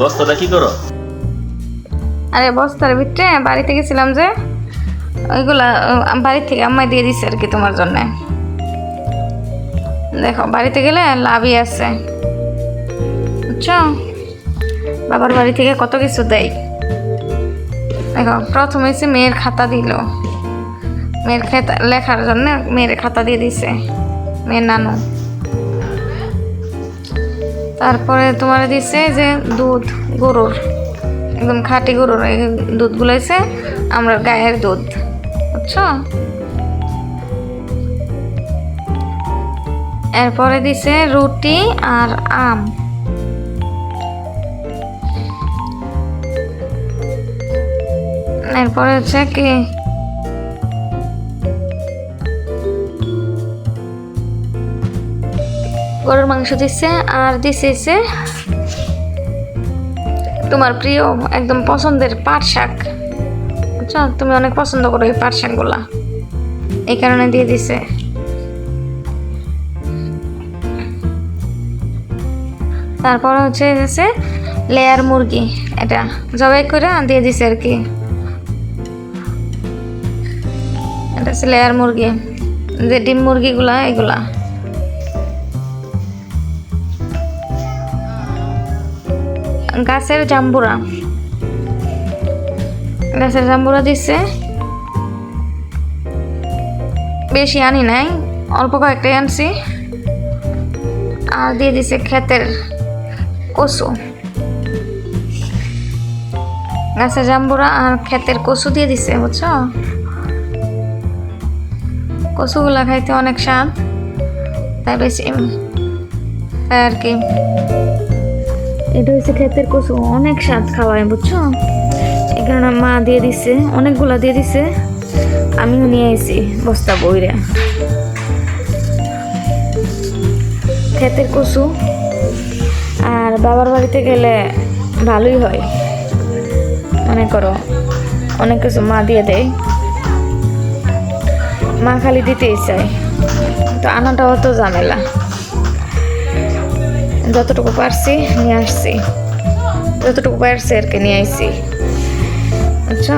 বস্তাটা কি করো? আরে বস্তার ভিতরে বাড়িতে গেছিলাম যে, ওইগুলা বাড়ি থেকে আম্মাই দিয়ে দিছে আর কি তোমার জন্য। দেখো, বাড়িতে গেলে লাভই আছে। বুঝছ? বাবার বাড়ি থেকে কত কিছু দেয়। দেখো, প্রথমে সে মেয়ের খাতা দিল। মেয়ের খাতা লেখার জন্য মেয়ের খাতা দিয়ে দিছে, মেয়ের নানু। তারপরে তোমার দিছে যে দুধ, গরুর, একদম খাঁটি গরুর, এই দুধগুলো এসে আমরা গায়ের দুধ, বুঝছ? এরপরে দিছে রুটি আর আম। এরপরে হচ্ছে কি গরুর মাংস দিচ্ছে আর দিছে তোমার প্রিয় একদম পছন্দের পাট শাক। বুঝছ তুমি অনেক পছন্দ করো এই পাট শাকগুলা। এই কারণে দিয়ে দিছে। তারপরে হচ্ছে এসেছে লেয়ার মুরগি, এটা জবাই করে দিয়ে দিছে আর কি। এটা হচ্ছে লেয়ার মুরগি, যে ডিম মুরগিগুলা, এগুলা। গাছের জাম্বুরা। গাছের জাম্বুরা দিচ্ছে বেশি আনি নাই, অল্প কয়েকটাই আনছি। আর দিয়ে দিছে ক্ষেতের কচু। গাছের জাম্বুরা আর ক্ষেতের কচু দিয়ে দিছে, বুঝছ? কচুগুলা খাইতে অনেক স্বাদ। তাই বেশি, তাই আর কি। এটা হচ্ছে ক্ষেতের কচু, অনেক স্বাদ খাওয়ায়, বুঝছ? এখানে মা দিয়ে দিছে, অনেকগুলা দিয়ে দিছে। আমিও নিয়ে আইছি, বস্তা বইরে। ক্ষেতের কচু, আর বাবার বাড়িতে গেলে ভালোই হয়। মনে করো, অনেক কিছু মা দিয়ে দেয়। মা খালি দিতেই চায়। তো আনাটাও তো ঝামেলা। যতটুকু পারছি নিয়ে আসছি। যতটুকু পারছি আর কি নিয়ে আসছি আচ্ছা।